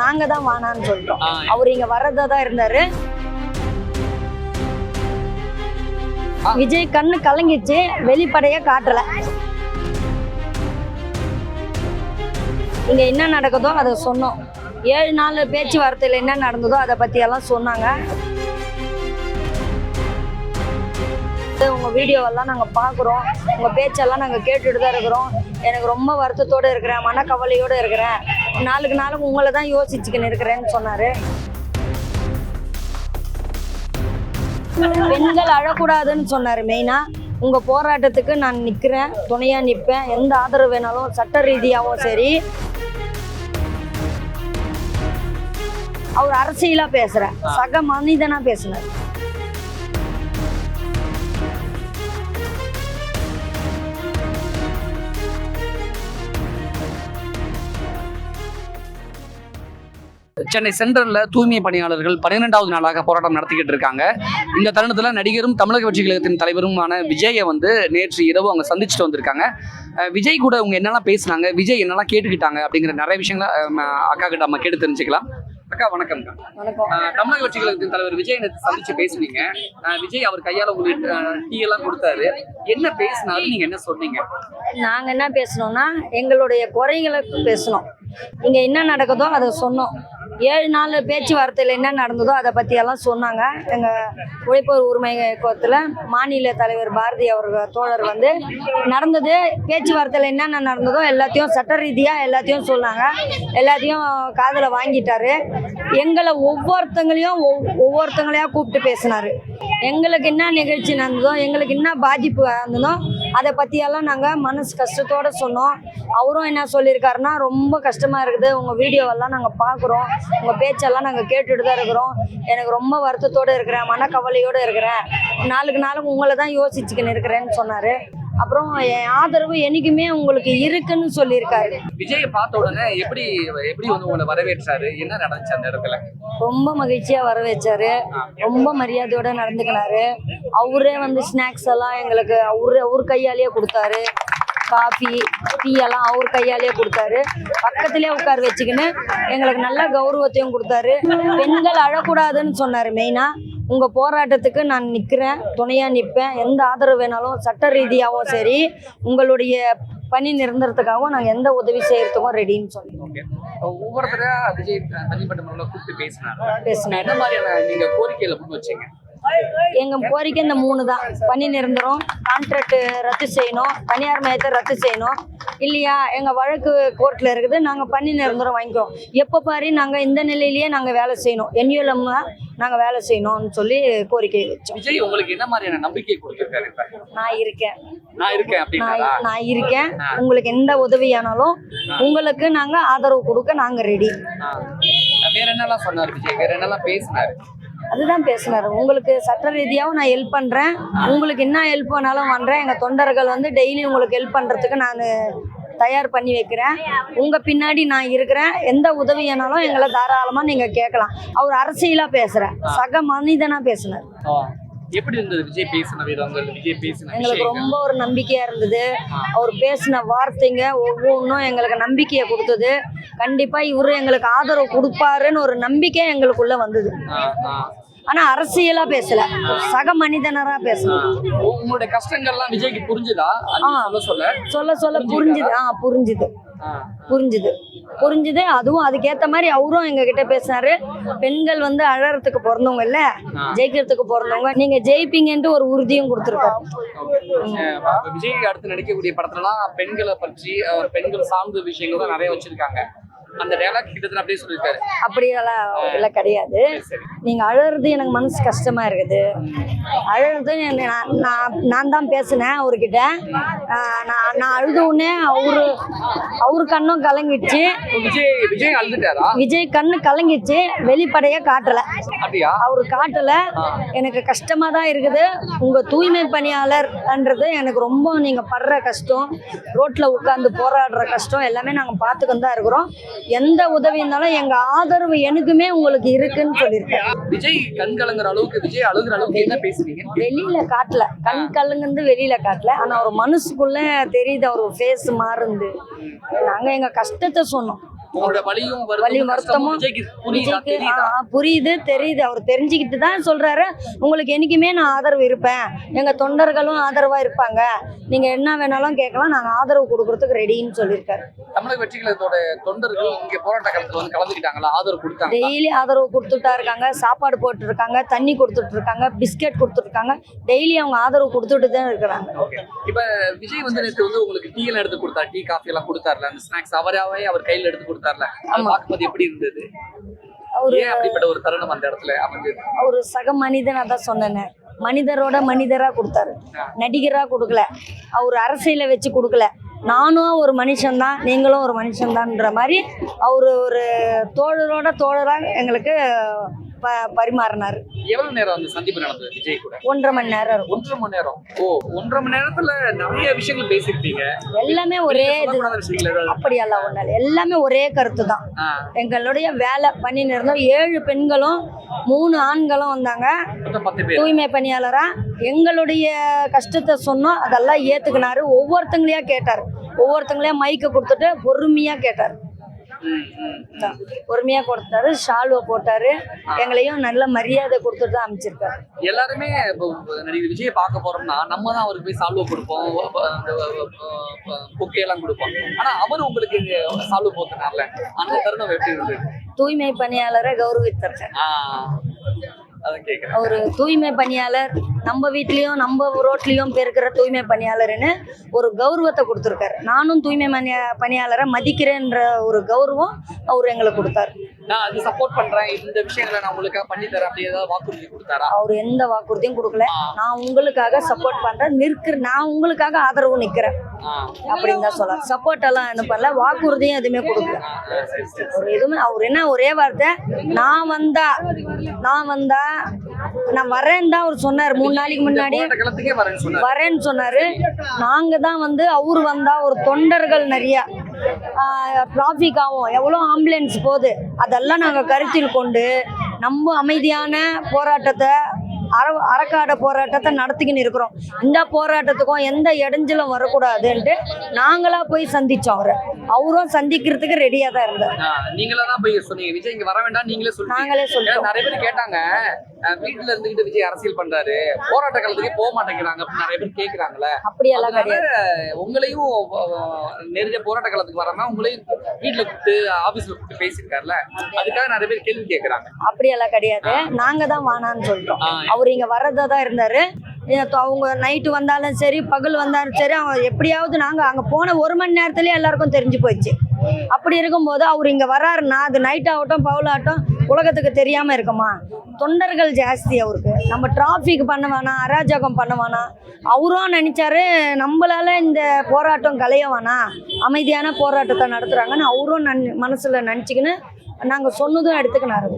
நாங்க தான் வானான்னு சொல்லிட்டோம். அவர் இங்க வர்றதா தான் இருந்தாரு. விஜய் கண்ணு கலங்கிச்சு வெளிப்படையா காட்டல. இங்க என்ன நடக்குதோ அதை சொன்னோம். ஏழு நாள் பேச்சுவார்த்தையில் என்ன நடந்ததோ அதை பத்தி எல்லாம் சொன்னாங்க உங்க வீடியோவெல்லாம் நாங்க பாக்குறோம் உங்க பேச்செல்லாம் நாங்க கேட்டுட்டு தான் இருக்கிறோம். எனக்கு ரொம்ப வருத்தத்தோட இருக்கிறேன் மனக்கவலையோட இருக்கிறேன். நாளுக்கு நாளுக்கு உங்களை தான் யோசிச்சுக்கின்னு இருக்கிறேன்னு சொன்னாரு. பெண்கள் அழக்கூடாதுன்னு சொன்னாரு மெயினா. உங்க போராட்டத்துக்கு நான் நிக்கிறேன் துணையா நிப்பேன் எந்த ஆதரவு வேணாலும் சட்ட ரீதியாகவும் சரி. அவர் அரசியலா பேசுற சக மனிதனா பேசினார். சென்னை சென்ட்ரல்ல தூய்மை பணியாளர்கள் பன்னிரெண்டாவது நாளாக போராட்டம் நடத்திக்கிட்டு இருக்காங்க. இந்த தருணத்துல நடிகரும் தமிழக வெற்றி கழகத்தின் தலைவருமான விஜயை வந்து நேற்று இரவு அவங்க சந்திச்சுட்டு வந்திருக்காங்க. விஜய் கூட அவங்க என்னெல்லாம் பேசுனாங்க விஜய் என்னெல்லாம் கேட்டுக்கிட்டாங்க அப்படிங்கிற நிறைய விஷயங்களை அக்கா கிட்ட நம்ம கேட்டு தெரிஞ்சுக்கலாம். அக்கா வணக்கம். தமிழக வெற்றி கழகத்தின் தலைவர் விஜய் சந்திச்சு பேசுனீங்க. விஜய் அவர் கையால உங்களுக்கு டீ எல்லாம் கொடுத்தாரு. என்ன பேசினாரு? நீங்க என்ன சொன்னீங்க? நாங்க என்ன பேசணும்னா எங்களுடைய குறைகளை பேசணும் இங்க என்ன நடக்குதோ அதை சொன்னோம். ஏழு நாள் பேச்சுவார்த்தையில் என்ன நடந்ததோ அதை பற்றியெல்லாம் எல்லாம் சொன்னாங்க. எங்கள் உழைப்போர் உரிமை இயக்கத்தில் மாநில தலைவர் பாரதி அவர்கள் தோழர் வந்து நடந்தது பேச்சுவார்த்தையில் என்னென்ன நடந்ததோ எல்லாத்தையும் சட்ட ரீதியாக எல்லாத்தையும் சொன்னாங்க. எல்லாத்தையும் காதில் வாங்கிட்டாரு. எங்களை ஒவ்வொருத்தங்களையும் ஒவ்வொருத்தங்களையாக கூப்பிட்டு பேசினார். எங்களுக்கு என்ன நிகழ்ச்சி நடந்ததோ எங்களுக்கு என்ன பாதிப்பு நடந்ததோ அதை பற்றியெல்லாம் நாங்கள் மனசு கஷ்டத்தோட சொன்னோம். அவரும் என்ன சொல்லியிருக்காருன்னா ரொம்ப கஷ்டமாக இருக்குது. உங்கள் வீடியோவெல்லாம் நாங்கள் பார்க்குறோம் உங்கள் பேச்செல்லாம் நாங்கள் கேட்டுட்டு தான் இருக்கிறோம். எனக்கு ரொம்ப வருத்தத்தோடு இருக்கிறேன். மனக்கவலையோடு இருக்கிறேன். நாளுக்கு நாளுக்கு உங்களை தான் யோசிச்சுக்கின்னு இருக்கிறேன்னு சொன்னார். அப்புறம் என் ஆதரவு என்னைக்குமே உங்களுக்கு இருக்குன்னு சொல்லியிருக்காரு. விஜயை பார்த்த உடனே எப்படி எப்படி வந்து உங்களை வரவேற்றாரு? என்ன நடந்துச்சு அந்த இடத்துல? ரொம்ப மகிழ்ச்சியா வர வச்சாரு ரொம்ப மரியாதையோட நடந்துக்கினாரு. அவரே வந்து ஸ்நாக்ஸ் எல்லாம் எங்களுக்கு அவரு அவர் கையாலேயே கொடுத்தாரு. காஃபி டீ எல்லாம் அவர் கையாலேயே கொடுத்தாரு. பக்கத்திலே உட்கார வச்சுக்கின்னு எங்களுக்கு நல்ல கௌரவத்தையும் கொடுத்தாரு. பெண்கள் அழக்கூடாதுன்னு சொன்னாரு மெயினா. உங்க போராட்டத்துக்கு நான் நிக்கிறேன் துணையா நிற்பேன் எந்த ஆதரவு வேணாலும் சட்ட ரீதியாகவும் சரி உங்களுடைய பணி நிரந்தரத்துக்காகவும் நாங்கள் எந்த உதவி செய்யறதுக்கும் ரெடின்னு சொல்லி ஓகே. ஒவ்வொருத்தரா விஜய் தனிப்பட்ட முறையில் கூப்பிட்டு பேசினாரு. பேசினாரு. என்ன மாதிரியான நீங்க கோரிக்கையில முன் வச்சீங்க? எங்க கோரிக்கை இந்த மூணு தான் பணி நிரந்தரம் கான்ட்ராக்ட் ரத்து செய்யணும் தனியார் மையத்தை ரத்து செய்யணும். இல்லையா? எங்க வழக்கு கோர்ட்ல இருக்குது. நாங்க பணி நிரந்தரம் வாங்கிக்கிறோம். எப்போ பாரு நாங்க இந்த நிலையிலேயே நாங்க வேலை செய்யணும். என்யூஎல்எம் நாங்க வேலை செய்யணும்னு சொல்லி கோரிக்கை வச்சோம். விஜய் உங்களுக்கு என்ன மாதிரியான நம்பிக்கை கொடுத்திருக்காரு நான் இருக்கேன். நான் இருக்கேன் நான் இருக்கேன். உங்களுக்கு எந்த உதவியானாலும் உங்களுக்கு நாங்க ஆதரவு கொடுக்க நாங்க ரெடி வேற என்னெல்லாம் சொன்னாரு விஜய்? வேற என்னெல்லாம் பேசினாரு? அதுதான் பேசினாரு. உங்களுக்கு சட்ட ரீதியாகவும் நான் ஹெல்ப் பண்றேன். உங்களுக்கு என்ன ஹெல்ப் வேணாலும் பண்றேன். எங்க தொண்டர்கள் வந்து டெய்லி உங்களுக்கு ஹெல்ப் பண்றதுக்கு நான் தயார் பண்ணி வைக்கிறேன். உங்க பின்னாடி நான் இருக்கிறேன். எந்த உதவியானாலும் எங்களை தாராளமா நீங்க கேட்கலாம். அவர் அரசியலா பேசுற சக மனிதனா பேசினார். எப்படி இருந்தது விஜய் பேசின விதங்கள் விஜய் பேசின எங்களுக்கு ரொம்ப ஒரு நம்பிக்கையா இருந்தது. அவர் பேசின வார்த்தைங்க ஒவ்வொன்றும் எங்களுக்கு நம்பிக்கையை கொடுத்தது. கண்டிப்பா இவரு எங்களுக்கு ஆதரவு கொடுப்பாருன்னு ஒரு நம்பிக்கை எங்களுக்குள்ள வந்தது. ஆனா அரசியலா பேசல. சக மனிதனரா பேசணும் உங்களுடைய கஷ்டங்கள்லாம் விஜய்க்கு புரிஞ்சுதா. சொல்ல சொல்ல. சொல்ல புரிஞ்சுது? ஆ புரிஞ்சுது. புரிஞ்சுது. புரிஞ்சுது. அதுவும் அதுக்கேத்த மாதிரி அவரும் எங்க கிட்ட பேசினாரு. பெண்கள் வந்து அழறதுக்கு பிறந்தவங்க இல்ல. ஜெயிக்கிறதுக்கு பிறந்தவங்க. நீங்க ஜெயிப்பீங்கன்ட்டு ஒரு உறுதியும் கொடுத்துருக்காரு. அஹ் விஜய் அடுத்து நடிக்கக்கூடிய படத்துலலாம் பெண்களை பற்றி பெண்கள் சார்ந்த விஷயங்கள் தான் நிறைய வச்சிருக்காங்க. அந்த டயலாக் கிட்டத்தட்ட அப்படியே சொல்லியிருக்காரு அப்படியெல்லாம் இல்லை கிடையாது. நீங்க அழறது எனக்கு மனசு கஷ்டமா இருக்குது. அழறது நான் நான் தான் பேசினேன் அவர்கிட்ட. நான் நான் அழுத உடனே அவரு அவரு கண்ணும் கலங்கிடுச்சு. விஜய் விஜய் அழுதுட்டாரா? விஜய் கண்ணு கலங்கிடுச்சு. வெளிப்படையா காட்டல. அப்படியா? அவரு காட்டல. எனக்கு கஷ்டமா தான் இருக்குது. உங்க தூய்மை பணியாளர்ன்றது எனக்கு ரொம்ப நீங்க படுற கஷ்டம். ரோட்ல உட்காந்து போராடுற கஷ்டம். எல்லாமே நாங்க பார்த்துக்கிட்டு தான் இருக்கிறோம். எந்த உதவி இருந்தாலும் எங்க ஆதரவு எனக்குமே உங்களுக்கு இருக்குன்னு சொல்லியிருக்கேன். விஜய் கண் கலங்குற அளவுக்கு விஜய் அழுகுற அளவுக்கு என்ன பேசுறீங்க? வெளியில காட்டல. கண் கல்லுங்கிறது வெளியில காட்டல. ஆனா அவர் மனசுக்குள்ள தெரியுது அவர் ஃபேஸ் மாறுந்து நாங்க எங்க கஷ்டத்தை சொன்னோம். உங்களோட வலியும் வருத்தமும் புரியுதா தெரியுதா? அவர் தெரிஞ்சுக்கிட்டு தான் சொல்றாரு. உங்களுக்கு என்னைக்குமே நான் ஆதரவு இருப்பேன். எங்க தொண்டர்களும் ஆதரவா இருப்பாங்க. நீங்க என்ன வேணாலும் கேட்கலாம். நாங்க ஆதரவு கொடுக்கறதுக்கு ரெடின்னு சொல்லியிருக்காரு. தமிழக வெற்றி கழகத்தோட தொண்டர்கள் இங்க போராட்ட காலத்துல வந்து கலந்துக்கிட்டாங்களா? ஆதரவு கொடுத்தாங்க டெய்லி ஆதரவு கொடுத்துட்டா இருக்காங்க. சாப்பாடு போட்டு இருக்காங்க தண்ணி கொடுத்துட்டு இருக்காங்க பிஸ்கெட் கொடுத்துருக்காங்க டெய்லி அவங்க ஆதரவு கொடுத்துட்டு தான் இருக்கிறாங்க இப்ப விஜய் வந்து நேற்று வந்து உங்களுக்கு டீ எல்லாம் எடுத்து கொடுத்தாரு டீ காஃபி எல்லாம் கொடுத்தாருல அந்த ஸ்நாக்ஸ் அவராவே அவர் கையில எடுத்து கொடுத்தாருல. பார்க்கும்போது எப்படி இருந்தது? அவரு ஏன் அப்படிப்பட்ட ஒரு தருணம் அந்த இடத்துல அமைஞ்சது? அவரு சக மனிதனா தான் சொன்னேன். மனிதரோட மனிதரா கொடுத்தாரு. நடிகரா கொடுக்கல. அவர் அரசியல வச்சு கொடுக்கல. நானும் ஒரு மனுஷன்தான் நீங்களும் ஒரு மனுஷன்தான்ற மாதிரி அவர் ஒரு தோழரோட தோழரா எங்களுக்கு ப பரிமாறினார். எவ்வளவு நேரம் அந்த சந்திப்பு நடந்தது? விஜய் கூட. ஒன்றரை மணி நேரம் இருக்கும். ஒன்றரை மணி நேரம். ஓ ஒன்றரை மணி நேரத்துல நிறைய விஷயங்கள் பேசியிருப்பீங்க. எல்லாமே ஒரே இது. அப்படியெல்லாம் ஒன்றும் இல்லை. எல்லாமே ஒரே கருத்து தான் எங்களுடைய வேலை பண்ணின்னு இருந்தோம் ஏழு பெண்களும் மூணு ஆண்களும் வந்தாங்க. தூய்மை பணியாளரா. எங்களுடைய கஷ்டத்தை சொன்னோம். அதெல்லாம் ஏத்துக்கினாரு. ஒவ்வொருத்தங்களையா கேட்டார். ஒவ்வொருத்தங்களையா மைக்க கொடுத்துட்டு பொறுமையா கேட்டார். பொறுமையா கொடுத்தாரு ஷால்வை போட்டாரு. எங்களையும் நல்ல மரியாதை கொடுத்துட்டு தான் அமைச்சிருக்காரு. எல்லாருமே நடிகர் விஜயை பார்க்க போறோம்னா நம்ம தான் அவருக்கு போய் சால்வ் கொடுப்போம் அப்ப அந்த புக்கே எல்லாம் கொடுப்போம். ஆனா அவர் உங்களுக்கு சால்வ் போத்தினார்ல? அந்த தருணம் எப்படி இருந்தது? தூய்மை பணியாளரை கேட்கறேன் ஒரு தூய்மை பணியாளர் நம்ம வீட்லயும் நம்ம ரோட்லயும் பெருக்கிற தூய்மை பணியாளர்னு ஒரு கௌரவத்தை கொடுத்துருக்காரு. நானும் தூய்மை பணியா பணியாளரை மதிக்கிறேன்ற ஒரு கௌரவம் அவர் எங்களுக்கு கொடுத்தாரு. நான் அது சப்போர்ட் பண்றேன். இந்த விஷயங்களை நான் உங்களுக்காக பண்ணி தரேன். அப்படி ஏதாவது வாக்குறுதி கொடுத்தாரா? அவர் எந்த வாக்குறுதியும் கொடுக்கல. நான் உங்களுக்காக சப்போர்ட் பண்றேன். நிற்கிற நான் உங்களுக்காக ஆதரவு நிக்கிறேன் அப்படின்னு தான் சொல்லலாம். சப்போர்ட் எல்லாம் என்ன பண்ணல. வாக்குறுதியும் எதுவுமே கொடுக்கல. அவர் எதுவுமே அவர் என்ன ஒரே வார்த்தை? நான் வந்தா நான் வந்தா நான் வரேன்னு தான் அவர் சொன்னார். மூணு நாளைக்கு முன்னாடி வரேன்னு சொன்னாரு. வரேன்னு சொன்னாரு. நாங்க தான் வந்து அவர் வந்தா ஒரு தொண்டர்கள் நிறைய. டிராஃபிக் ஆகும். எவ்வளோ ஆம்புலன்ஸ் போகுது? அதெல்லாம் நாங்கள் கருத்தில் கொண்டு நம்ம அமைதியான போராட்டத்தை அற அறக்காட போராட்டத்தை நடத்திக்கின்னு இருக்கிறோம். இந்த போராட்டத்துக்கும் எந்த இடைஞ்சலும் வரக்கூடாதுன்ட்டு நாங்களா போய் சந்திச்சோம் அவரை. அவரும் சந்திக்கிறதுக்கு ரெடியாக தான் இருந்தார். நீங்களா தான் போய் சொன்னீங்க. விஜய் இங்க வர வேண்டாம் நீங்களே சொல்லிட்டீங்க. நாங்களே சொல்லிட்டோம். நிறைய பேர் கேட்டாங்க. வீட்டுல இருந்துகிட்டு விஜய் அரசியல் பண்றாரு. போராட்ட காலத்துக்கே போக மாட்டேங்கிறாங்க. அப்படின்னு நிறைய பேர் கேக்குறாங்கல்ல. அப்படியெல்லாம் கிடையாது. உங்களையும் நேரடியா போராட்ட காலத்துக்கு வராம உங்களையும் வீட்டுல கூப்பிட்டு ஆபீஸ்ல கூப்பிட்டு பேசியிருக்காருல்ல. அதுக்காக நிறைய பேர் கேள்வி கேக்குறாங்க. அப்படியெல்லாம் கிடையாது. நாங்க தான் வானான்னு ஆ, அவர் இங்க வர்றதா தான் இருந்தாரு. அவங்க நைட்டு வந்தாலும் சரி பகல் வந்தாலும் சரி அவங்க எப்படியாவது நாங்க அங்க போன ஒரு மணி நேரத்திலேயே எல்லாருக்கும் தெரிஞ்சு போச்சு அப்படி இருக்கும்போது அவர் இங்கே வராருன்னா அது நைட் ஆகட்டும் பகலாகட்டும் உலகத்துக்கு தெரியாமல் இருக்குமா? தொண்டர்கள் ஜாஸ்தி அவருக்கு. நம்ம டிராஃபிக் பண்ண வேணாம் அராஜகம் பண்ண வேணாம். அவரும் நினச்சாரு நம்மளால இந்த போராட்டம் கலைய வேணாம். அமைதியான போராட்டத்தை நடத்துகிறாங்கன்னு அவரும் நன் மனசில் நினச்சிக்கின்னு நாங்கள் சொன்னதும் எடுத்துக்கினாரு.